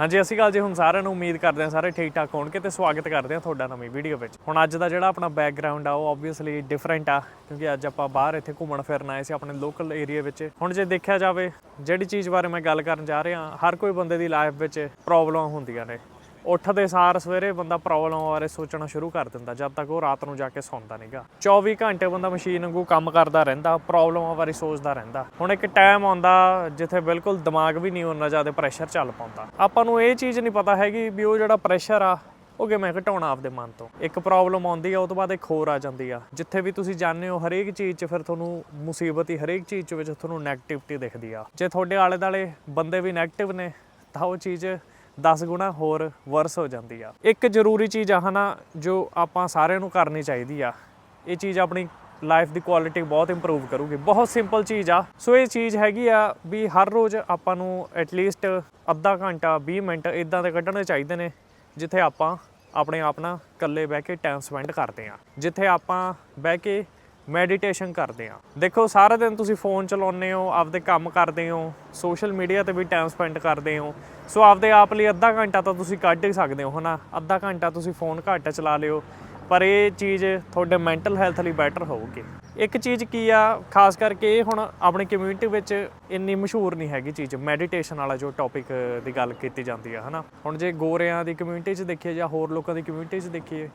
ਹਾਂਜੀ ਅਸੀਂ ਗੱਲ ਜੀ। ਹੁਣ ਸਾਰਿਆਂ ਨੂੰ ਉਮੀਦ ਕਰਦੇ ਹਾਂ ਸਾਰੇ ਠੀਕ ਠਾਕ ਹੋਣਗੇ ਤੇ ਸਵਾਗਤ ਕਰਦੇ ਹਾਂ ਤੁਹਾਡਾ ਨਵੀਂ ਵੀਡੀਓ ਵਿੱਚ। ਹੁਣ ਅੱਜ ਦਾ ਜਿਹੜਾ ਆਪਣਾ ਬੈਕਗ੍ਰਾਉਂਡ ਆ, ਉਹ ਆਬਵੀਅਸਲੀ ਡਿਫਰੈਂਟ ਆ, ਕਿਉਂਕਿ ਅੱਜ ਆਪਾਂ ਬਾਹਰ ਇੱਥੇ ਘੁੰਮਣ ਫਿਰਨ ਆਏ ਸੀ ਆਪਣੇ ਲੋਕਲ ਏਰੀਆ ਵਿੱਚ। ਹੁਣ ਜੇ ਦੇਖਿਆ ਜਾਵੇ, ਜਿਹੜੀ ਚੀਜ਼ ਬਾਰੇ ਮੈਂ ਗੱਲ ਕਰਨ ਜਾ ਰਿਹਾ, ਹਰ ਕੋਈ ਬੰਦੇ ਦੀ ਲਾਈਫ ਵਿੱਚ ਪ੍ਰੋਬਲਮਾਂ ਹੁੰਦੀਆਂ ਨੇ। ਉੱਠਦੇ ਸਾਰ ਸਵੇਰੇ ਬੰਦਾ ਪ੍ਰੋਬਲਮ ਬਾਰੇ ਸੋਚਣਾ ਸ਼ੁਰੂ ਕਰ ਦਿੰਦਾ, ਜਦ ਤੱਕ ਉਹ ਰਾਤ ਨੂੰ ਜਾ ਕੇ ਸੌਂਦਾ ਨਹੀਂਗਾ 24 ਘੰਟੇ ਬੰਦਾ ਮਸ਼ੀਨ ਵਾਂਗੂ ਕੰਮ ਕਰਦਾ ਰਹਿੰਦਾ, ਪ੍ਰੋਬਲਮਾਂ ਬਾਰੇ ਸੋਚਦਾ ਰਹਿੰਦਾ। ਹੁਣ ਇੱਕ ਟਾਈਮ ਆਉਂਦਾ ਜਿੱਥੇ ਬਿਲਕੁਲ ਦਿਮਾਗ ਵੀ ਨਹੀਂ ਉਹਨਾਂ ਜ਼ਿਆਦਾ ਪ੍ਰੈਸ਼ਰ ਚੱਲ ਪਾਉਂਦਾ। ਆਪਾਂ ਨੂੰ ਇਹ ਚੀਜ਼ ਨਹੀਂ ਪਤਾ ਹੈਗੀ ਵੀ ਉਹ ਜਿਹੜਾ ਪ੍ਰੈਸ਼ਰ ਆ, ਉਹ ਕਿਵੇਂ ਘਟਾਉਣਾ ਆਪਦੇ ਮਨ ਤੋਂ। ਇੱਕ ਪ੍ਰੋਬਲਮ ਆਉਂਦੀ ਆ, ਉਹ ਤੋਂ ਬਾਅਦ ਇੱਕ ਹੋਰ ਆ ਜਾਂਦੀ ਆ। ਜਿੱਥੇ ਵੀ ਤੁਸੀਂ ਜਾਂਦੇ ਹੋ, ਹਰੇਕ ਚੀਜ਼ 'ਚ ਫਿਰ ਤੁਹਾਨੂੰ ਮੁਸੀਬਤ ਹੀ, ਹਰੇਕ ਚੀਜ਼ 'ਚ ਵਿੱਚ ਤੁਹਾਨੂੰ ਨੈਗੇਟਿਵਿਟੀ ਦਿਖਦੀ ਆ। ਜੇ ਤੁਹਾਡੇ ਆਲੇ ਦਾਲੇ ਬੰਦੇ ਵੀ ਨੈਗੇਟਿਵ ਨੇ, ਤਾਂ ਉਹ ਚੀਜ਼ 10 ਗੁਣਾ ਹੋਰ ਵਰਸ ਹੋ ਜਾਂਦੀ ਆ। ਇੱਕ ਜ਼ਰੂਰੀ ਚੀਜ਼ ਆ ਹਨਾ, ਜੋ ਆਪਾਂ ਸਾਰਿਆਂ ਨੂੰ ਕਰਨੀ ਚਾਹੀਦੀ ਆ। ਇਹ ਚੀਜ਼ ਆਪਣੀ ਲਾਈਫ ਦੀ ਕੁਆਲਿਟੀ ਬਹੁਤ ਇੰਪਰੂਵ ਕਰੂਗੀ। ਬਹੁਤ ਸਿੰਪਲ ਚੀਜ਼ ਆ। ਸੋ ਇਹ ਚੀਜ਼ ਹੈਗੀ ਆ ਵੀ ਹਰ ਰੋਜ਼ ਆਪਾਂ ਨੂੰ ਐਟਲੀਸਟ ਅੱਧਾ ਘੰਟਾ 20 ਮਿੰਟ ਇਦਾਂ ਦੇ ਕੱਢਣੇ ਚਾਹੀਦੇ ਨੇ, ਜਿੱਥੇ ਆਪਾਂ ਆਪਣੇ ਆਪ ਨਾਲ ਇਕੱਲੇ ਬਹਿ ਕੇ ਟਾਈਮ ਸਪੈਂਡ ਕਰਦੇ ਆ। ਜਿੱਥੇ ਆਪਾਂ ਬਹਿ ਕੇ ਮੈਡੀਟੇਸ਼ਨ ਕਰਦੇ ਆ ਦੇਖੋ, ਸਾਰਾ ਦਿਨ ਤੁਸੀਂ ਫੋਨ ਚਲਾਉਂਦੇ ਹੋ, ਆਪਦੇ ਕੰਮ ਕਰਦੇ ਹੋ ਸੋਸ਼ਲ ਮੀਡੀਆ ਤੇ ਵੀ ਟਾਈਮ ਸਪੈਂਡ ਕਰਦੇ ਹੋ। ਸੋ ਆਪਦੇ ਆਪ ਲਈ ਅੱਧਾ ਘੰਟਾ ਤਾਂ ਤੁਸੀਂ ਕੱਢ ਹੀ ਸਕਦੇ ਹੋ, ਹਨਾ? ਅੱਧਾ ਘੰਟਾ ਤੁਸੀਂ ਫੋਨ ਘੱਟ ਚਲਾ ਲਿਓ। ਪਰ ਇਹ ਚੀਜ਼ ਤੁਹਾਡੇ ਮੈਂਟਲ ਹੈਲਥ ਲਈ ਬੈਟਰ ਹੋਊਗੀ। ਇੱਕ ਚੀਜ਼ ਕੀ ਆ, ਖਾਸ ਕਰਕੇ ਇਹ ਹੁਣ ਆਪਣੀ ਕਮਿਊਨਿਟੀ ਵਿੱਚ ਇੰਨੀ ਮਸ਼ਹੂਰ ਨਹੀਂ ਹੈਗੀ ਚੀਜ਼। ਮੈਡੀਟੇਸ਼ਨ ਵਾਲਾ ਜੋ ਟੌਪਿਕ ਦੀ ਗੱਲ ਕੀਤੀ ਜਾਂਦੀ ਆ, ਹਨਾ? ਹੁਣ ਜੇ ਗੋਰਿਆਂ ਦੀ ਕਮਿਊਨਿਟੀ 'ਚ ਦੇਖੀਏ ਜਾਂ ਹੋਰ ਲੋਕਾਂ ਦੀ ਕਮਿਊਨਿਟੀ 'ਚ ਦੇਖੀਏ,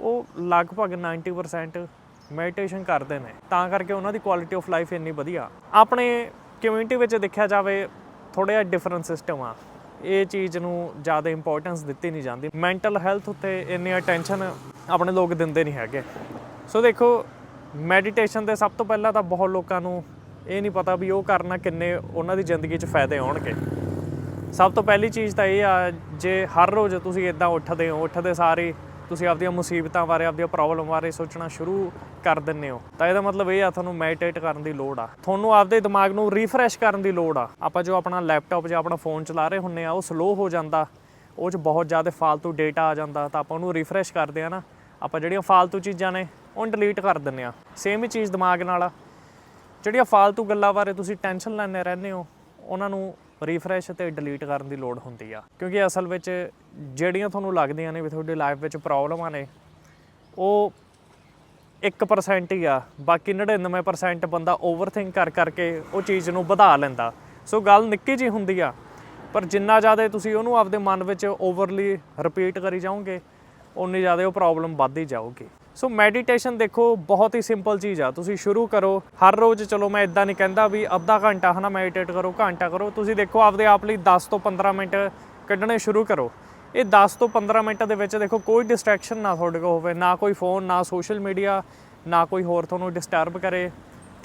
ਉਹ ਲਗਭਗ 90% ਮੈਡੀਟੇਸ਼ਨ ਕਰਦੇ ਨੇ, ਤਾਂ ਕਰਕੇ ਉਹਨਾਂ ਦੀ ਕੁਆਲਿਟੀ ਆਫ ਲਾਈਫ ਇੰਨੀ ਵਧੀਆ। ਆਪਣੇ ਕਮਿਊਨਿਟੀ ਵਿੱਚ ਦੇਖਿਆ ਜਾਵੇ ਥੋੜਾ ਜਿਹਾ ਡਿਫਰੈਂਟ ਸਿਸਟਮ ਆ। ਇਹ ਚੀਜ਼ ਨੂੰ ਜ਼ਿਆਦਾ ਇੰਪੋਰਟੈਂਸ ਦਿੱਤੀ ਨਹੀਂ ਜਾਂਦੀ। ਮੈਂਟਲ ਹੈਲਥ ਉੱਤੇ ਇੰਨੀ ਅਟੈਂਸ਼ਨ ਆਪਣੇ ਲੋਕ ਦਿੰਦੇ ਨਹੀਂ ਹੈਗੇ। ਸੋ ਦੇਖੋ ਮੈਡੀਟੇਸ਼ਨ ਦੇ ਸਭ ਤੋਂ ਪਹਿਲਾਂ ਤਾਂ ਬਹੁਤ ਲੋਕਾਂ ਨੂੰ ਇਹ ਨਹੀਂ ਪਤਾ ਵੀ ਉਹ ਕਰਨਾ ਕਿੰਨੇ ਉਹਨਾਂ ਦੀ ਜ਼ਿੰਦਗੀ 'ਚ ਫਾਇਦੇ ਆਉਣਗੇ। ਸਭ ਤੋਂ ਪਹਿਲੀ ਚੀਜ਼ ਤਾਂ ਇਹ ਆ, ਜੇ ਹਰ ਰੋਜ਼ ਤੁਸੀਂ ਇਦਾਂ ਉੱਠਦੇ ਹੋ, ਉੱਠਦੇ ਸਾਰੇ ਤੁਸੀਂ ਆਪਦੀਆਂ ਮੁਸੀਬਤਾਂ ਬਾਰੇ, ਆਪਦੀਆਂ ਪ੍ਰੋਬਲਮ ਬਾਰੇ ਸੋਚਣਾ ਸ਼ੁਰੂ ਕਰ ਦਿੰਦੇ ਹੋ। ਤਾਂ ਇਹਦਾ ਮਤਲਬ ਇਹ ਆ, ਤੁਹਾਨੂੰ ਮੈਡੀਟੇਟ ਕਰਨ ਦੀ ਲੋੜ ਆ। ਤੁਹਾਨੂੰ ਆਪਦੇ ਦਿਮਾਗ ਨੂੰ ਰੀਫਰੈਸ਼ ਕਰਨ ਦੀ ਲੋੜ ਆ। ਆਪਾਂ ਜੋ ਆਪਣਾ ਲੈਪਟਾਪ ਜਾਂ ਆਪਣਾ ਫੋਨ ਚਲਾ ਰਹੇ ਹੁੰਨੇ ਆ, ਉਹ ਸਲੋ ਹੋ ਜਾਂਦਾ। ਉਹ 'ਚ ਬਹੁਤ ਜ਼ਿਆਦਾ ਫਾਲਤੂ ਡੇਟਾ ਆ ਜਾਂਦਾ, ਤਾਂ ਆਪਾਂ ਉਹਨੂੰ ਰੀਫਰੈਸ਼ ਕਰਦੇ ਆ ਨਾ। ਆਪਾਂ ਜਿਹੜੀਆਂ ਫਾਲਤੂ ਚੀਜ਼ਾਂ ਨੇ ਉਹਨੂੰ ਡਿਲੀਟ ਕਰ ਦਿੰਨੇ ਆ। ਸੇਮ ਹੀ ਚੀਜ਼ ਦਿਮਾਗ ਨਾਲ ਆ। ਜਿਹੜੀਆਂ ਫਾਲਤੂ ਗੱਲਾਂ ਬਾਰੇ ਤੁਸੀਂ ਟੈਨਸ਼ਨ ਲੈਂਦੇ ਰਹਿੰਦੇ ਹੋ, ਉਹਨਾਂ ਨੂੰ ਰੀਫਰੈਸ਼ ਤੇ ਡਿਲੀਟ ਕਰਨ ਦੀ ਲੋੜ ਹੁੰਦੀ ਆ। ਕਿਉਂਕਿ ਅਸਲ ਵਿੱਚ ਜਿਹੜੀਆਂ ਤੁਹਾਨੂੰ ਲੱਗਦੀਆਂ ਨੇ ਵੀ ਤੁਹਾਡੀ ਲਾਈਫ ਵਿੱਚ ਪ੍ਰੋਬਲਮਾਂ ਨੇ, ਉਹ 1% ਹੀ ਆ। ਬਾਕੀ 99% ਬੰਦਾ ਓਵਰਥਿੰਕ ਕਰ ਕਰਕੇ ਉਹ ਚੀਜ਼ ਨੂੰ ਵਧਾ ਲੈਂਦਾ। ਸੋ ਗੱਲ ਨਿੱਕੀ ਜੀ ਹੁੰਦੀ ਆ, ਪਰ ਜਿੰਨਾ ਜ਼ਿਆਦਾ ਤੁਸੀਂ ਉਹਨੂੰ ਆਪਦੇ ਮਨ ਵਿੱਚ ਓਵਰਲੀ ਰਿਪੀਟ ਕਰੀ ਜਾਓਗੇ ਉਨੀ ਜ਼ਿਆਦਾ ਉਹ ਪ੍ਰੋਬਲਮ ਵੱਧਦੀ ਜਾਊਗੀ। ਸੋ ਮੈਡੀਟੇਸ਼ਨ ਦੇਖੋ, ਬਹੁਤ ਹੀ ਸਿੰਪਲ ਚੀਜ਼ ਆ। ਤੁਸੀਂ ਸ਼ੁਰੂ ਕਰੋ, ਹਰ ਰੋਜ਼ ਚਲੋ, ਮੈਂ ਇਦਾਂ ਨਹੀਂ ਕਹਿੰਦਾ ਵੀ ਅੱਧਾ ਘੰਟਾ, ਹਨਾ ਮੈਡੀਟੇਟ ਕਰੋ, ਘੰਟਾ ਕਰੋ। ਤੁਸੀਂ ਦੇਖੋ, ਆਪਦੇ ਆਪ ਲਈ 10 ਤੋਂ 15 ਮਿੰਟ ਕੱਢਣੇ ਸ਼ੁਰੂ ਕਰੋ। ਇਹ 10 ਤੋਂ 15 ਮਿੰਟ ਦੇ ਵਿੱਚ ਦੇਖੋ, ਕੋਈ ਡਿਸਟਰੈਕਸ਼ਨ ਨਾ ਤੁਹਾਡੇ ਕੋਲ ਹੋਵੇ। ਨਾ ਕੋਈ ਫੋਨ ਨਾ ਸੋਸ਼ਲ ਮੀਡੀਆ ਨਾ ਕੋਈ ਹੋਰ ਤੁਹਾਨੂੰ ਡਿਸਟਰਬ ਕਰੇ।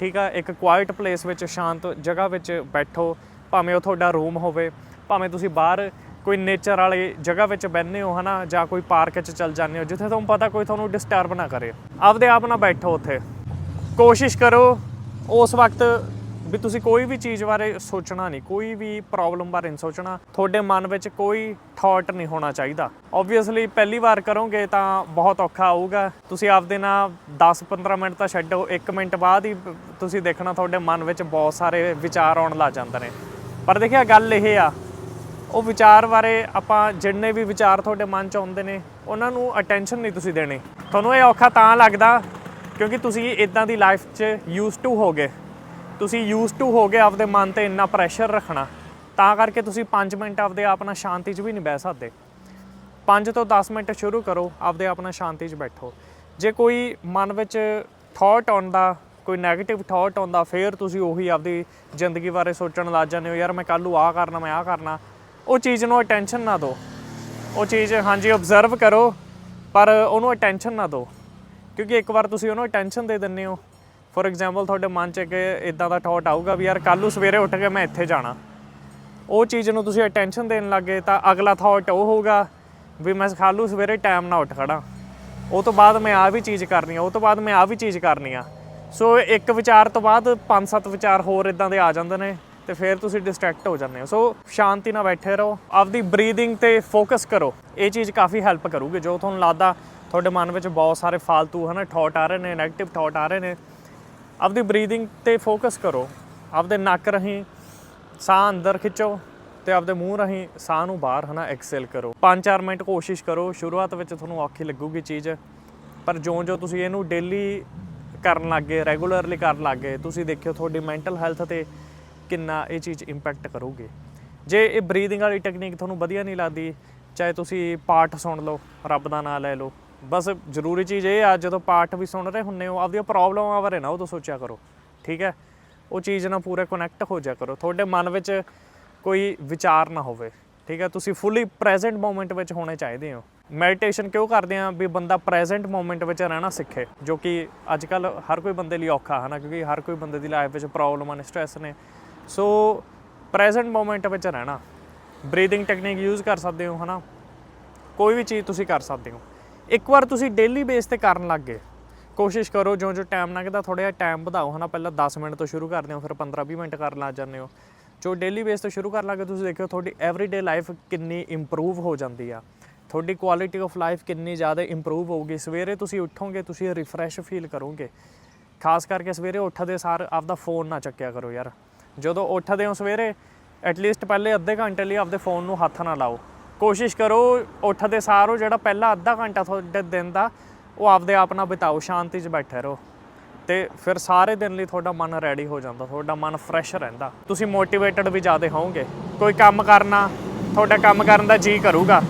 ਠੀਕ ਆ? ਇੱਕ ਕੁਆਇਟ ਪਲੇਸ ਵਿੱਚ, ਸ਼ਾਂਤ ਜਗ੍ਹਾ ਵਿੱਚ ਬੈਠੋ। ਭਾਵੇਂ ਉਹ ਤੁਹਾਡਾ ਰੂਮ ਹੋਵੇ, ਭਾਵੇਂ ਤੁਸੀਂ ਬਾਹਰ ਕੋਈ ਨੇਚਰ ਵਾਲੇ ਜਗ੍ਹਾ ਵਿੱਚ ਬੈਠਨੇ ਹੋ ਹਨਾ, ਜਾਂ ਕੋਈ ਪਾਰਕ 'ਚ ਚੱਲ ਜਾਂਦੇ ਹੋ, ਜਿੱਥੇ ਤੁਹਾਨੂੰ ਪਤਾ ਕੋਈ ਤੁਹਾਨੂੰ ਡਿਸਟਰਬ ਨਾ ਕਰੇ। ਆਪਦੇ ਆਪ ਨਾਲ ਬੈਠੋ ਉੱਥੇ। ਕੋਸ਼ਿਸ਼ ਕਰੋ ਉਸ ਵਕਤ ਵੀ ਤੁਸੀਂ ਕੋਈ ਵੀ ਚੀਜ਼ ਬਾਰੇ ਸੋਚਣਾ ਨਹੀਂ, ਕੋਈ ਵੀ ਪ੍ਰੋਬਲਮ ਬਾਰੇ ਨਹੀਂ ਸੋਚਣਾ। ਤੁਹਾਡੇ ਮਨ ਵਿੱਚ ਕੋਈ ਥਾਟ ਨਹੀਂ ਹੋਣਾ ਚਾਹੀਦਾ। ਆਬਵੀਅਸਲੀ ਪਹਿਲੀ ਵਾਰ ਕਰੋਗੇ ਤਾਂ ਬਹੁਤ ਔਖਾ ਆਊਗਾ। ਤੁਸੀਂ ਆਪਦੇ ਨਾਲ 10-15 ਮਿੰਟ ਤਾਂ ਛੱਡੋ 1 ਮਿੰਟ ਬਾਅਦ ਹੀ ਤੁਸੀਂ ਦੇਖਣਾ ਤੁਹਾਡੇ ਮਨ ਵਿੱਚ ਬਹੁਤ ਸਾਰੇ ਵਿਚਾਰ ਆਉਣ ਲੱਗ ਜਾਂਦੇ ਨੇ। ਪਰ ਦੇਖਿਆ, ਗੱਲ ਇਹ ਆ ਉਹ ਵਿਚਾਰ ਬਾਰੇ ਆਪਾਂ ਜਿੰਨੇ ਵੀ ਵਿਚਾਰ ਤੁਹਾਡੇ ਮਨ 'ਚ ਆਉਂਦੇ ਨੇ, ਉਹਨਾਂ ਨੂੰ ਅਟੈਂਸ਼ਨ ਨਹੀਂ ਤੁਸੀਂ ਦੇਣੀ। ਤੁਹਾਨੂੰ ਇਹ ਔਖਾ ਤਾਂ ਲੱਗਦਾ ਕਿਉਂਕਿ ਤੁਸੀਂ ਇਦਾਂ ਦੀ ਲਾਈਫ 'ਚ ਯੂਜ਼ ਟੂ ਹੋ ਗਏ ਤੁਸੀਂ ਯੂਜ਼ ਟੂ ਹੋ ਗਏ ਆਪਦੇ ਮਨ ਤੇ ਇੰਨਾ ਪ੍ਰੈਸ਼ਰ ਰੱਖਣਾ। ਤਾਂ ਕਰਕੇ ਤੁਸੀਂ 5 ਮਿੰਟ ਆਪਦੇ ਆਪ ਨਾਲ ਸ਼ਾਂਤੀ 'ਚ ਵੀ ਨਹੀਂ ਬਹਿ ਸਕਦੇ। 5 ਤੋਂ 10 ਮਿੰਟ ਸ਼ੁਰੂ ਕਰੋ, ਆਪਦੇ ਆਪ ਨਾਲ ਸ਼ਾਂਤੀ 'ਚ ਬੈਠੋ। ਜੇ ਕੋਈ ਮਨ ਵਿੱਚ ਥਾਟ ਆਉਂਦਾ, ਕੋਈ 네ਗੇਟਿਵ ਥਾਟ ਆਉਂਦਾ, ਫੇਰ ਤੁਸੀਂ ਉਹੀ ਆਪਦੀ ਜ਼ਿੰਦਗੀ ਬਾਰੇ ਸੋਚਣ ਲੱਗ ਜਾਂਦੇ ਹੋ, ਯਾਰ ਮੈਂ ਕੱਲ੍ਹ ਨੂੰ ਆਹ ਕਰਨਾ, ਮੈਂ ਆਹ ਕਰਨਾ। ਉਹ ਚੀਜ਼ ਨੂੰ ਅਟੈਂਸ਼ਨ ਨਾ ਦਿਓ। ਉਹ ਚੀਜ਼ ਹਾਂਜੀ ਆਬਜ਼ਰਵ ਕਰੋ, ਪਰ ਉਹਨੂੰ ਅਟੈਂਸ਼ਨ ਨਾ ਦਿਓ। ਕਿਉਂਕਿ ਇੱਕ ਵਾਰ ਤੁਸੀਂ ਉਹਨੂੰ ਅਟੈਂਸ਼ਨ ਦੇ ਦਿੰਦੇ ਹੋ। ਫੋਰ ਐਗਜ਼ਾਮਪਲ ਤੁਹਾਡੇ ਮਨ 'ਚ ਇੱਕ ਇਦਾਂ ਦਾ ਥਾਟ ਆਊਗਾ ਵੀ ਯਾਰ ਕੱਲ੍ਹ ਨੂੰ ਸਵੇਰੇ ਉੱਠ ਕੇ ਮੈਂ ਇੱਥੇ ਜਾਣਾ। ਉਹ ਚੀਜ਼ ਨੂੰ ਤੁਸੀਂ ਅਟੈਂਸ਼ਨ ਦੇਣ ਲੱਗੇ ਤਾਂ ਅਗਲਾ ਥਾਟ ਉਹ ਹੋਊਗਾ ਵੀ ਮੈਂ ਕੱਲ੍ਹ ਨੂੰ ਸਵੇਰੇ ਟਾਈਮ ਨਾਲ ਉੱਠ ਖੜਾ ਉਹ ਤੋਂ ਬਾਅਦ ਮੈਂ ਆ ਵੀ ਚੀਜ਼ ਕਰਨੀ ਆ, ਉਹ ਤੋਂ ਬਾਅਦ ਮੈਂ ਆ ਵੀ ਚੀਜ਼ ਕਰਨੀ ਆ। ਸੋ ਇੱਕ ਵਿਚਾਰ ਤੋਂ ਬਾਅਦ ਪੰਜ ਸੱਤ ਵਿਚਾਰ ਹੋਰ ਇਦਾਂ ਦੇ ਆ ਜਾਂਦੇ ਨੇ। ਤੇ ਫਿਰ ਤੁਸੀਂ ਡਿਸਟਰੈਕਟ ਹੋ ਜਾਂਦੇ ਹੋ। ਸੋ ਸ਼ਾਂਤੀ ਨਾਲ ਬੈਠੇ ਰਹੋ, ਆਪਦੀ ਬਰੀਦਿੰਗ ਤੇ ਫੋਕਸ ਕਰੋ। ਇਹ ਚੀਜ਼ ਕਾਫੀ ਹੈਲਪ ਕਰੂਗੀ, ਜੋ ਤੁਹਾਨੂੰ ਲੱਗਦਾ ਤੁਹਾਡੇ ਮਨ ਵਿੱਚ ਬਹੁਤ ਸਾਰੇ ਫालतू ਹਨਾ ਥਾਟ ਆ ਰਹੇ ਨੇ 네ਗੇਟਿਵ ਥਾਟ ਆ ਰਹੇ ਨੇ। ਆਪਦੀ ਬਰੀਦਿੰਗ ਤੇ ਫੋਕਸ ਕਰੋ, ਆਪਦੇ ਨੱਕ ਰਹੀਂ ਸਾਹ ਅੰਦਰ ਖਿੱਚੋ ਤੇ ਆਪਦੇ ਮੂੰਹ ਰਾਹੀਂ ਸਾਹ ਨੂੰ ਬਾਹਰ ਹਨਾ ਐਕਸੇਲ ਕਰੋ। 5-4 ਮਿੰਟ ਕੋਸ਼ਿਸ਼ ਕਰੋ, ਸ਼ੁਰੂਆਤ ਵਿੱਚ ਤੁਹਾਨੂੰ ਔਖੀ ਲੱਗੂਗੀ ਚੀਜ਼, ਪਰ ਜਿਉਂ-ਜਿਉਂ ਤੁਸੀਂ ਇਹਨੂੰ ਡੇਲੀ ਕਰਨ ਲੱਗੇ ਰੈਗੂਲਰਲੀ ਕਰਨ ਲੱਗੇ ਤੁਸੀਂ ਦੇਖਿਓ ਤੁਹਾਡੀ ਮੈਂਟਲ ਹੈਲਥ ਤੇ ਕਿੰਨਾ ਇਹ ਚੀਜ਼ ਇੰਪੈਕਟ ਕਰੂਗੀ। ਜੇ ਇਹ ਬਰੀਦਿੰਗ ਵਾਲੀ ਟੈਕਨੀਕ ਤੁਹਾਨੂੰ ਵਧੀਆ ਨਹੀਂ ਲੱਗਦੀ, ਚਾਹੇ ਤੁਸੀਂ ਪਾਠ ਸੁਣ ਲਓ, ਰੱਬ ਦਾ ਨਾਮ ਲੈ ਲਓ, ਬਸ ਜ਼ਰੂਰੀ ਚੀਜ਼ ਇਹ ਆ, ਜਦੋਂ ਪਾਠ ਵੀ ਸੁਣ ਰਹੇ ਹੁੰਨੇ ਹੋ, ਆਪਦੀਆਂ ਪ੍ਰੋਬਲਮਾਂ ਬਾਰੇ ਨਾ ਉਹ ਤੋਂ ਸੋਚਿਆ ਕਰੋ, ਠੀਕ ਹੈ? ਉਹ ਚੀਜ਼ ਨਾਲ ਪੂਰਾ ਕਨੈਕਟ ਹੋ ਜਾ ਕਰੋ, ਤੁਹਾਡੇ ਮਨ ਵਿੱਚ ਕੋਈ ਵਿਚਾਰ ਨਾ ਹੋਵੇ, ਠੀਕ ਹੈ? ਤੁਸੀਂ ਫੁੱਲੀ ਪ੍ਰੈਜ਼ੈਂਟ ਮੂਮੈਂਟ ਵਿੱਚ ਹੋਣੇ ਚਾਹੀਦੇ ਹੋ। ਮੈਡੀਟੇਸ਼ਨ ਕਿਉਂ ਕਰਦੇ ਆ ਵੀ ਬੰਦਾ ਪ੍ਰੈਜ਼ੈਂਟ ਮੂਮੈਂਟ ਵਿੱਚ ਰਹਿਣਾ ਸਿੱਖੇ, ਜੋ ਕਿ ਅੱਜ ਕੱਲ ਹਰ ਕੋਈ ਬੰਦੇ ਲਈ ਔਖਾ ਹੈ ਨਾ, ਕਿਉਂਕਿ ਹਰ ਕੋਈ ਬੰਦੇ ਦੀ ਲਾਈਫ ਵਿੱਚ ਪ੍ਰੋਬਲਮਾਂ ਨੇ ਸਟ੍ਰੈਸ ਨੇ। ਸੋ ਪ੍ਰੈਜ਼ੈਂਟ ਮੂਮੈਂਟ ਵਿੱਚ ਰਹਿਣਾ। ਬਰੀਥਿੰਗ ਟੈਕਨੀਕ ਯੂਜ਼ ਕਰ ਸਕਦੇ ਹੋ, ਹਨਾ? ਕੋਈ ਵੀ ਚੀਜ਼ ਤੁਸੀਂ ਕਰ ਸਕਦੇ ਹੋ। ਇੱਕ ਵਾਰ ਤੁਸੀਂ ਡੇਲੀ ਬੇਸ ਤੇ ਕਰਨ ਲੱਗ ਗਏ। ਕੋਸ਼ਿਸ਼ ਕਰੋ ਜਿਉਂ ਜਿਉਂ ਟਾਈਮ ਲੰਘਦਾ ਥੋੜਾ ਜਿਹਾ ਟਾਈਮ ਵਧਾਓ, ਹਨਾ? ਪਹਿਲਾਂ 10 ਮਿੰਟ ਤੋਂ ਸ਼ੁਰੂ ਕਰਦੇ ਹੋ, ਫਿਰ 15-20 ਮਿੰਟ ਕਰਨ ਲੱਗ ਜਾਂਦੇ ਹੋ। ਜੋ ਡੇਲੀ ਬੇਸ ਤੋਂ ਸ਼ੁਰੂ ਕਰਨ ਲੱਗੇ ਤੁਸੀਂ ਦੇਖਿਓ, ਤੁਹਾਡੀ ਐਵਰੀਡੇ ਲਾਈਫ ਕਿੰਨੀ ਇੰਪਰੂਵ ਹੋ ਜਾਂਦੀ ਆ। ਤੁਹਾਡੀ ਕੁਆਲਿਟੀ ਆਫ ਲਾਈਫ ਕਿੰਨੀ ਜ਼ਿਆਦਾ ਇੰਪਰੂਵ ਹੋਊਗੀ। ਸਵੇਰੇ ਤੁਸੀਂ ਉੱਠੋਗੇ, ਤੁਸੀਂ ਰਿਫਰੈਸ਼ ਫੀਲ ਕਰੋਗੇ। ਖਾਸ ਕਰਕੇ ਸਵੇਰੇ ਉੱਠਦੇ ਸਾਰ ਆਪਦਾ ਫੋਨ ਨਾ ਚੱਕਿਆ ਕਰੋ ਯਾਰ। ਜਦੋਂ ਉੱਠਦੇ ਹੋ ਸਵੇਰੇ ਐਟਲੀਸਟ ਪਹਿਲੇ ਅੱਧੇ ਘੰਟੇ ਲਈ ਆਪਦੇ ਫੋਨ ਨੂੰ ਹੱਥ ਨਾ ਲਾਓ। ਕੋਸ਼ਿਸ਼ ਕਰੋ ਉੱਠਦੇ ਸਾਰ ਉਹ ਜਿਹੜਾ ਪਹਿਲਾ ਅੱਧਾ ਘੰਟਾ ਤੁਹਾਡੇ ਦਿਨ ਦਾ, ਉਹ ਆਪਦੇ ਆਪ ਨਾਲ ਬਿਤਾਓ, ਸ਼ਾਂਤੀ 'ਚ ਬੈਠੇ ਰਹੋ। ਤੇ ਫਿਰ ਸਾਰੇ ਦਿਨ ਲਈ ਤੁਹਾਡਾ ਮਨ ਰੈਡੀ ਹੋ ਜਾਂਦਾ, ਤੁਹਾਡਾ ਮਨ ਫਰੈਸ਼ ਰਹਿੰਦਾ। ਤੁਸੀਂ ਮੋਟੀਵੇਟਡ ਵੀ ਜ਼ਿਆਦਾ ਹੋਵੋਗੇ। ਕੋਈ ਕੰਮ ਕਰਨਾ, ਤੁਹਾਡਾ ਕੰਮ ਕਰਨ ਦਾ ਜੀ ਕਰੂਗਾ।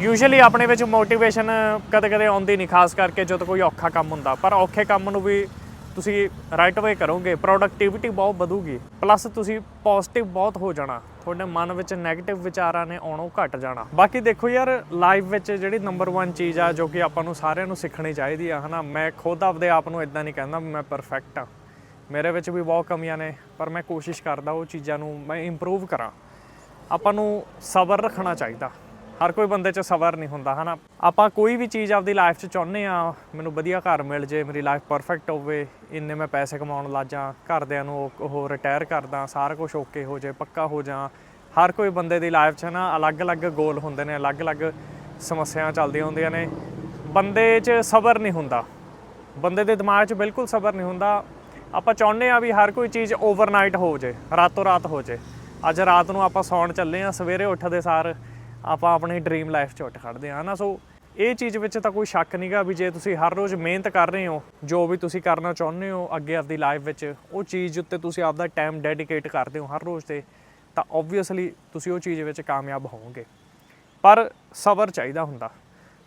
ਯੂਜੂਅਲੀ ਆਪਣੇ ਵਿੱਚ ਮੋਟੀਵੇਸ਼ਨ ਕਦੇ-ਕਦੇ ਆਉਂਦੀ ਨਹੀਂ ਖਾਸ ਕਰਕੇ ਜਦੋਂ ਕੋਈ ਔਖਾ ਕੰਮ ਹੁੰਦਾ। ਪਰ ਔਖੇ ਕੰਮ ਨੂੰ ਵੀ ਤੁਸੀਂ ਰਾਈਟ ਵੇ ਕਰੋਗੇ ਪ੍ਰੋਡਕਟਿਵਿਟੀ ਬਹੁਤ ਵਧੂਗੀ ਪਲੱਸ ਤੁਸੀਂ ਪੋਜ਼ਿਟਿਵ ਬਹੁਤ ਹੋ ਜਾਣਾ। ਤੁਹਾਡੇ ਮਨ ਵਿੱਚ 네ਗੇਟਿਵ ਵਿਚਾਰਾਂ ਨੇ ਆਉਣੋਂ ਘਟ ਜਾਣਾ। ਬਾਕੀ ਦੇਖੋ ਯਾਰ ਲਾਈਫ ਵਿੱਚ ਜਿਹੜੀ ਨੰਬਰ 1 ਚੀਜ਼ ਆ, ਜੋ ਕਿ ਆਪਾਂ ਨੂੰ ਸਾਰਿਆਂ ਨੂੰ ਸਿੱਖਣੀ ਚਾਹੀਦੀ ਆ, ਹਨਾ, ਮੈਂ ਖੁਦ ਆਪਦੇ ਆਪ ਨੂੰ ਇਦਾਂ ਨਹੀਂ ਕਹਿੰਦਾ ਵੀ ਮੈਂ ਪਰਫੈਕਟ ਆ। ਮੇਰੇ ਵਿੱਚ ਵੀ ਬਹੁਤ ਕਮੀਆਂ ਨੇ, ਪਰ ਮੈਂ ਕੋਸ਼ਿਸ਼ ਕਰਦਾ ਉਹ ਚੀਜ਼ਾਂ ਨੂੰ ਮੈਂ ਇੰਪਰੂਵ ਕਰਾਂ। ਆਪਾਂ ਨੂੰ ਸਬਰ ਰੱਖਣਾ ਚਾਹੀਦਾ। ਹਰ ਕੋਈ ਬੰਦੇ 'ਚ ਸਬਰ ਨਹੀਂ ਹੁੰਦਾ, ਹਨਾ? ਆਪਾਂ ਕੋਈ ਵੀ ਚੀਜ਼ ਆਪਦੀ ਲਾਈਫ 'ਚ ਚਾਹੁੰਦੇ ਆ ਮੈਨੂੰ ਵਧੀਆ ਘਰ ਮਿਲ ਜੇ, ਮੇਰੀ ਲਾਈਫ ਪਰਫੈਕਟ ਹੋਵੇ, ਇੰਨੇ ਮੈਂ ਪੈਸੇ ਕਮਾਉਣ ਲੱਗ ਜਾ ਘਰਦਿਆਂ ਨੂੰ ਉਹ- ਉਹ ਰਿਟਾਇਰ ਕਰਦਾ, ਸਾਰਾ ਕੁਝ ਓਕੇ ਹੋ ਜੇ, ਪੱਕਾ ਹੋ ਜਾ, ਹਰ ਕੋਈ ਬੰਦੇ ਦੀ ਲਾਈਫ 'ਚ ਨਾ ਅਲੱਗ-ਅਲੱਗ ਗੋਲ ਹੁੰਦੇ ਨੇ, ਅਲੱਗ-ਅਲੱਗ ਸਮੱਸਿਆਵਾਂ ਚੱਲਦੀਆਂ ਹੁੰਦੀਆਂ ਨੇ। ਬੰਦੇ 'ਚ ਸਬਰ ਨਹੀਂ ਹੁੰਦਾ। ਬੰਦੇ ਦੇ ਦਿਮਾਗ 'ਚ ਬਿਲਕੁਲ ਸਬਰ ਨਹੀਂ ਹੁੰਦਾ। ਆਪਾਂ ਚਾਹੁੰਦੇ ਆ ਵੀ ਹਰ ਕੋਈ ਚੀਜ਼ ਓਵਰਨਾਈਟ ਹੋ ਜੇ, ਰਾਤੋਂ ਰਾਤ ਹੋ ਜੇ। ਅੱਜ ਰਾਤ ਨੂੰ ਆਪਾਂ ਸੌਣ ਚੱਲੇ ਆ ਸਵੇਰੇ ਉੱਠਦੇ ਸਾਰ ਆਪਾਂ ਆਪਣੀ ਡ੍ਰੀਮ ਲਾਈਫ 'ਚ ਉੱਠ ਖੜਦੇ ਆ ਨਾ ਸੋ ਇਹ ਚੀਜ਼ ਵਿੱਚ ਤਾਂ ਕੋਈ ਸ਼ੱਕ ਨਹੀਂਗਾ ਵੀ ਜੇ ਤੁਸੀਂ ਹਰ ਰੋਜ਼ ਮਿਹਨਤ ਕਰ ਰਹੇ ਹੋ, ਜੋ ਵੀ ਤੁਸੀਂ ਕਰਨਾ ਚਾਹੁੰਦੇ ਹੋ ਅੱਗੇ ਆਪਦੀ ਲਾਈਫ ਵਿੱਚ, ਉਹ ਚੀਜ਼ ਉੱਤੇ ਤੁਸੀਂ ਆਪਦਾ ਟਾਈਮ ਡੈਡੀਕੇਟ ਕਰਦੇ ਹੋ ਹਰ ਰੋਜ਼ ਤੇ, ਤਾਂ ਆਬਵੀਅਸਲੀ ਤੁਸੀਂ ਉਹ ਚੀਜ਼ ਵਿੱਚ ਕਾਮਯਾਬ ਹੋਵੋਗੇ। ਪਰ ਸਬਰ ਚਾਹੀਦਾ ਹੁੰਦਾ।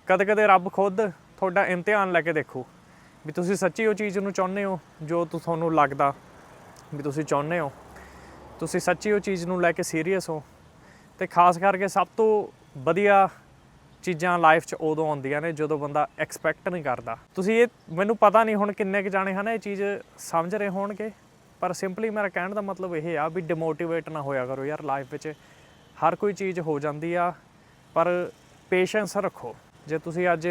ਕਦੇ ਕਦੇ ਰੱਬ ਖੁਦ ਤੁਹਾਡਾ ਇਮਤਿਹਾਨ ਲੈ ਕੇ ਦੇਖੋ, ਵੀ ਤੁਸੀਂ ਸੱਚੀ ਉਹ ਚੀਜ਼ ਨੂੰ ਚਾਹੁੰਦੇ ਹੋ, ਜੋ ਤੁਹਾਨੂੰ ਲੱਗਦਾ ਵੀ ਤੁਸੀਂ ਚਾਹੁੰਦੇ ਹੋ। ਤੁਸੀਂ ਸੱਚੀ ਉਹ ਚੀਜ਼ ਨੂੰ ਲੈ ਕੇ ਸੀਰੀਅਸ ਹੋ ਤੇ ਖਾਸ ਕਰਕੇ ਸਭ ਤੋਂ ਵਧੀਆ ਚੀਜ਼ਾਂ ਲਾਈਫ 'ਚ ਉਦੋਂ ਆਉਂਦੀਆਂ ਨੇ ਜਦੋਂ ਬੰਦਾ ਐਕਸਪੈਕਟ ਨਹੀਂ ਕਰਦਾ। ਤੁਸੀਂ ਇਹ ਮੈਨੂੰ ਪਤਾ ਨਹੀਂ ਹੁਣ ਕਿੰਨੇ ਕੁ ਜਾਣੇ ਹਨ ਇਹ ਚੀਜ਼ ਸਮਝ ਰਹੇ ਹੋਣਗੇ, ਪਰ ਸਿੰਪਲੀ ਮੇਰਾ ਕਹਿਣ ਦਾ ਮਤਲਬ ਇਹ ਆ ਵੀ ਡਿਮੋਟੀਵੇਟ ਨਾ ਹੋਇਆ ਕਰੋ ਯਾਰ ਲਾਈਫ ਵਿੱਚ, ਹਰ ਕੋਈ ਚੀਜ਼ ਹੋ ਜਾਂਦੀ ਆ, ਪਰ ਪੇਸ਼ੈਂਸ ਰੱਖੋ। ਜੇ ਤੁਸੀਂ ਅੱਜ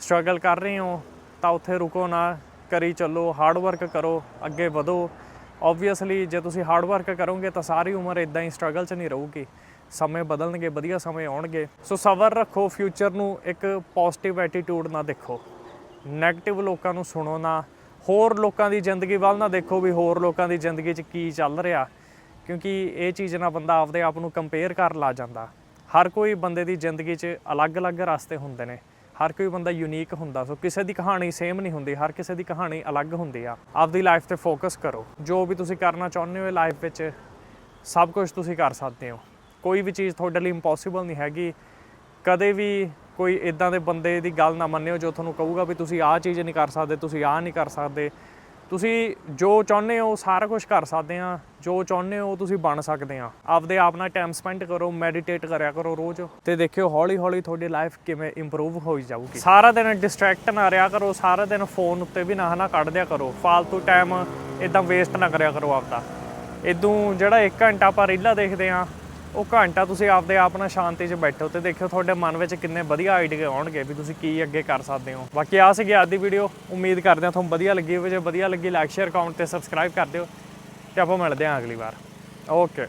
ਸਟਰਗਲ ਕਰ ਰਹੇ ਹੋ, ਤਾਂ ਉੱਥੇ ਰੁਕੋ ਨਾ, ਕਰੀ ਚੱਲੋ ਹਾਰਡ ਵਰਕ ਕਰੋ, ਅੱਗੇ ਵਧੋ। ਆਬਵੀਅਸਲੀ ਜੇ ਤੁਸੀਂ ਹਾਰਡ ਵਰਕ ਕਰੋਗੇ ਤਾਂ ਸਾਰੀ ਉਮਰ ਇਦਾਂ ਹੀ ਸਟਰਗਲ 'ਚ ਨਹੀਂ ਰਹੂਗੀ। ਸਮੇਂ ਬਦਲਣਗੇ, ਵਧੀਆ ਸਮੇਂ ਆਉਣਗੇ। ਸੋ ਸਬਰ ਰੱਖੋ ਫਿਊਚਰ ਨੂੰ ਇੱਕ ਪੋਜ਼ਿਟਿਵ ਐਟੀਟਿਊਡ ਨਾਲ ਦੇਖੋ। 네ਗੇਟਿਵ ਲੋਕਾਂ ਨੂੰ ਸੁਣੋ ਨਾ। ਹੋਰ ਲੋਕਾਂ ਦੀ ਜ਼ਿੰਦਗੀ ਵੱਲ ਨਾ ਦੇਖੋ ਵੀ ਹੋਰ ਲੋਕਾਂ ਦੀ ਜ਼ਿੰਦਗੀ 'ਚ ਕੀ ਚੱਲ ਰਿਹਾ। ਕਿਉਂਕਿ ਇਹ ਚੀਜ਼ ਨਾਲ ਬੰਦਾ ਆਪਦੇ ਆਪ ਨੂੰ ਕੰਪੇਅਰ ਕਰ ਲਾ ਜਾਂਦਾ। ਹਰ ਕੋਈ ਬੰਦੇ ਦੀ ਜ਼ਿੰਦਗੀ 'ਚ ਅਲੱਗ-ਅਲੱਗ ਰਸਤੇ ਹੁੰਦੇ ਨੇ। ਹਰ ਕੋਈ ਬੰਦਾ ਯੂਨੀਕ ਹੁੰਦਾ। ਸੋ ਕਿਸੇ ਦੀ ਕਹਾਣੀ ਸੇਮ ਨਹੀਂ ਹੁੰਦੀ। ਹਰ ਕਿਸੇ ਦੀ ਕਹਾਣੀ ਅਲੱਗ ਹੁੰਦੀ ਆ। ਆਪਦੀ ਲਾਈਫ ਤੇ ਫੋਕਸ ਕਰੋ। ਜੋ ਵੀ ਤੁਸੀਂ ਕਰਨਾ ਚਾਹੁੰਦੇ ਹੋ ਲਾਈਫ ਵਿੱਚ, ਸਭ ਕੁਝ ਤੁਸੀਂ ਕਰ ਸਕਦੇ ਹੋ। ਕੋਈ ਵੀ ਚੀਜ਼ ਤੁਹਾਡੇ ਲਈ ਇੰਪੋਸੀਬਲ ਨਹੀਂ ਹੈਗੀ। ਕਦੇ ਵੀ ਕੋਈ ਇਦਾਂ ਦੇ ਬੰਦੇ ਦੀ ਗੱਲ ਨਾ ਮੰਨਿਓ ਜੋ ਤੁਹਾਨੂੰ ਕਹੂਗਾ ਵੀ ਤੁਸੀਂ ਆਹ ਚੀਜ਼ ਨਹੀਂ ਕਰ ਸਕਦੇ, ਤੁਸੀਂ ਆਹ ਨਹੀਂ ਕਰ ਸਕਦੇ। ਤੁਸੀਂ ਜੋ ਚਾਹੁੰਦੇ ਹੋ, ਸਾਰਾ ਕੁਝ ਕਰ ਸਕਦੇ ਆ। ਜੋ ਚਾਹੁੰਦੇ ਹੋ, ਉਹ ਤੁਸੀਂ ਬਣ ਸਕਦੇ ਆ। ਆਪਦੇ ਆਪ ਨਾਲ ਟਾਈਮ ਸਪੈਂਡ ਕਰੋ ਮੈਡੀਟੇਟ ਕਰਿਆ ਕਰੋ ਰੋਜ਼। ਤੇ ਦੇਖਿਓ ਹੌਲੀ ਹੌਲੀ ਤੁਹਾਡੀ ਲਾਈਫ ਕਿਵੇਂ ਇੰਪਰੂਵ ਹੋਈ ਜਾਊਗੀ। ਸਾਰਾ ਦਿਨ ਡਿਸਟਰੈਕਟ ਨਾ ਰਿਹਾ ਕਰੋ, ਸਾਰਾ ਦਿਨ ਫੋਨ ਉੱਤੇ ਵੀ ਨਾ ਨਾ ਕੱਢ ਦਿਆ ਕਰੋ। ਫालतू ਟਾਈਮ ਇਦਾਂ ਵੇਸਟ ਨਾ ਕਰਿਆ ਕਰੋ ਆਪਦਾ। ਇਦੋਂ ਜਿਹੜਾ 1 ਘੰਟਾ ਆਪਾਂ ਰੀਲਾ ਦੇਖਦੇ ਆ ਉਹ ਘੰਟਾ ਤੁਸੀਂ ਆਪਦੇ ਆਪ ਨਾਲ ਸ਼ਾਂਤੀ 'ਚ ਬੈਠੋ ਤੇ ਦੇਖਿਓ ਤੁਹਾਡੇ ਮਨ ਵਿੱਚ ਕਿੰਨੇ ਵਧੀਆ ਆਈਡੀਆ ਆਉਣਗੇ ਵੀ ਤੁਸੀਂ ਕੀ ਅੱਗੇ ਕਰ ਸਕਦੇ ਹੋ। ਬਾਕੀ ਆ ਸੀਗੀ ਅੱਜ ਦੀ ਵੀਡੀਓ ਉਮੀਦ ਕਰਦੇ ਹਾਂ ਤੁਹਾਨੂੰ ਵਧੀਆ ਲੱਗੀ ਹੋਵੇ। ਜੇ ਵਧੀਆ ਲੱਗੀ ਲਾਈਕ ਸ਼ੇਅਰ ਕਮੈਂਟ ਤੇ ਸਬਸਕ੍ਰਾਈਬ ਕਰ ਦਿਓ। ਤੇ ਆਪਾਂ ਮਿਲਦੇ ਹਾਂ ਅਗਲੀ ਵਾਰ। ਓਕੇ